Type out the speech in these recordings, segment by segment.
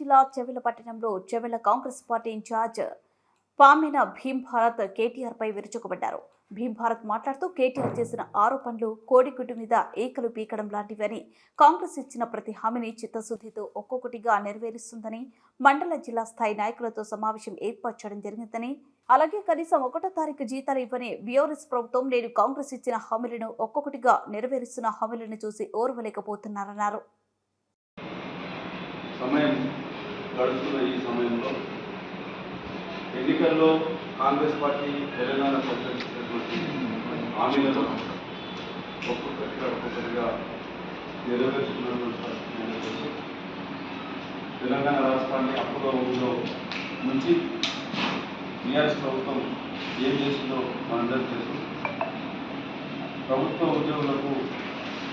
జిల్లా చెవెల పట్టణంలో Chevella Congress party in-charge Pamina Bheem Bharat KTR పై విరుచుకుపడ్డారు. భీమ్ భారత్ మాట్లాడుతూ కేటీఆర్ చేసిన ఆరోపణలు కోడిగుడ్డు మీద ఏకలు పీకడం లాంటివని కాంగ్రెస్ ఇచ్చిన ప్రతి హామీని చిత్తశుద్ధితో ఒక్కొక్కటిగా నెరవేరుస్తుందని మండల జిల్లా స్థాయి నాయకులతో సమావేశం ఏర్పరచడం జరిగిందని అలాగే కనీసం ఒకటో తారీఖు జీతాలు ఇవ్వని బీఆర్ఎస్ ప్రభుత్వం నేడు కాంగ్రెస్ ఇచ్చిన హామీలను ఒక్కొక్కటిగా నెరవేరుస్తున్న హామీలను చూసి ఓర్వలేకపోతున్నారన్నారు. సమయం గడుస్తున్న ఈ సమయంలో ఎన్నికల్లో కాంగ్రెస్ పార్టీ తెలంగాణ ప్రకటించినటువంటి హామీలను ఒక్కొక్కటిగా ఒక్కొక్కటిగా నెరవేర్చుకున్నటువంటి పరిస్థితి తెలంగాణ రాష్ట్రాన్ని అప్పులో ఉందో నుంచి టీఆర్ఎస్ ప్రభుత్వం ఏం చేసిందో మనందరికీ తెలుసు. ప్రభుత్వ ఉద్యోగులకు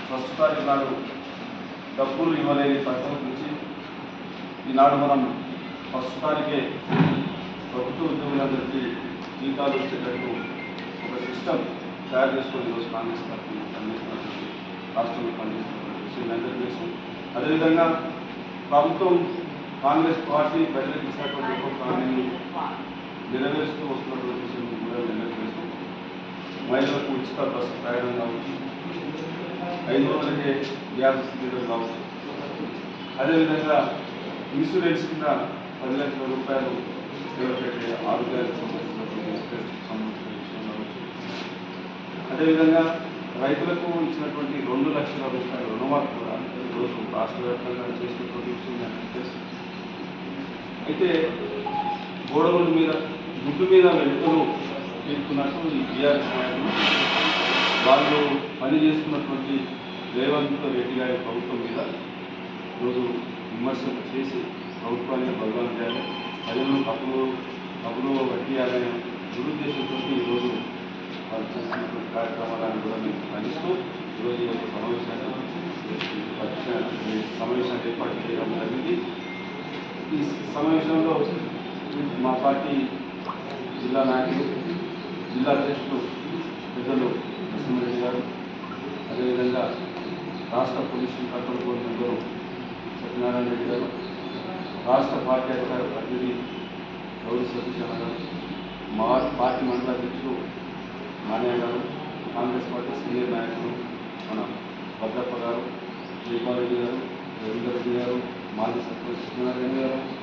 ప్రస్తుతానికి నాడు డబ్బులు ఇవ్వలేని పరిస్థితి ఈనాడు మనం ఫస్ట్ ప్రభుత్వ ఉద్యోగులందరికీ జీతాలు వచ్చేటట్టు ఒక సిస్టమ్ తయారు చేసుకొని ఈరోజు కాంగ్రెస్ పార్టీ పనిచేస్తున్నటువంటి రాష్ట్రంలో పనిచేస్తున్నటువంటి విషయం మీ తెలుసు అదేవిధంగా ప్రభుత్వం కాంగ్రెస్ పార్టీ ప్రజలకు ఇచ్చినటువంటి ఒక హామీని నెరవేరుస్తూ వస్తున్నటువంటి విషయం కూడా మీ అందరికీ తెలుసు మహిళలకు ఉచిత బస్సు ప్రయాణం కావచ్చు ఐదు రోజులకే గ్యాస్ సిలిండర్ కావచ్చు. అదేవిధంగా ఇన్సూరెన్స్ కింద పది లక్షల రూపాయలు ఎవరికైతే ఆరోగ్యానికి సంబంధించినటువంటి సంబంధించిన విషయం కావచ్చు. అదేవిధంగా రైతులకు ఇచ్చినటువంటి రెండు లక్షల రూపాయల రుణమాఫీ కూడా ఈరోజు రాష్ట్ర వ్యాప్తంగా చేసినటువంటి విషయం తెలుసు అయితే గోడవుల మీద గుడ్డు మీద వెళ్తులు తీసుకున్నట్టు ఈ టీఆర్ఎస్ నాయకులు వాళ్ళు పనిచేస్తున్నటువంటి రేవంత్ రెడ్డి గారి ప్రభుత్వం మీద రోజు విమర్శలు చేసి ప్రభుత్వాన్ని బలవాన్ చేయాలి. ప్రజలను తప్పులు తప్పులు వడ్డీయాలనే దురుద్దేశంతో ఈరోజు వాళ్ళు చేస్తున్నటువంటి కార్యక్రమాలను కూడా మేము ఖండిస్తూ ఈరోజు ఈ యొక్క సమావేశాన్ని సమావేశాన్ని ఏర్పాటు చేయడం జరిగింది. ఈ సమావేశంలో మా పార్టీ జిల్లా నాయకులు జిల్లా అధ్యక్షులు పెద్దలు నరసింహారెడ్డి గారు అదేవిధంగా రాష్ట్ర police control board member Satyanarayana Reddy గారు రాష్ట్ర పార్టీ అధికార ప్రతినిధి గౌరవ సతీశ్వర గారు మా పార్టీ మండల అధ్యక్షుడు మానయ్య గారు కాంగ్రెస్ పార్టీ సీనియర్ నాయకులు మన భద్రప్ప గారు జయపాల్ రెడ్డి గారు రవీందర్ రెడ్డి గారు మాజీ సర్పంచ్ సత్యనారాయణ గారు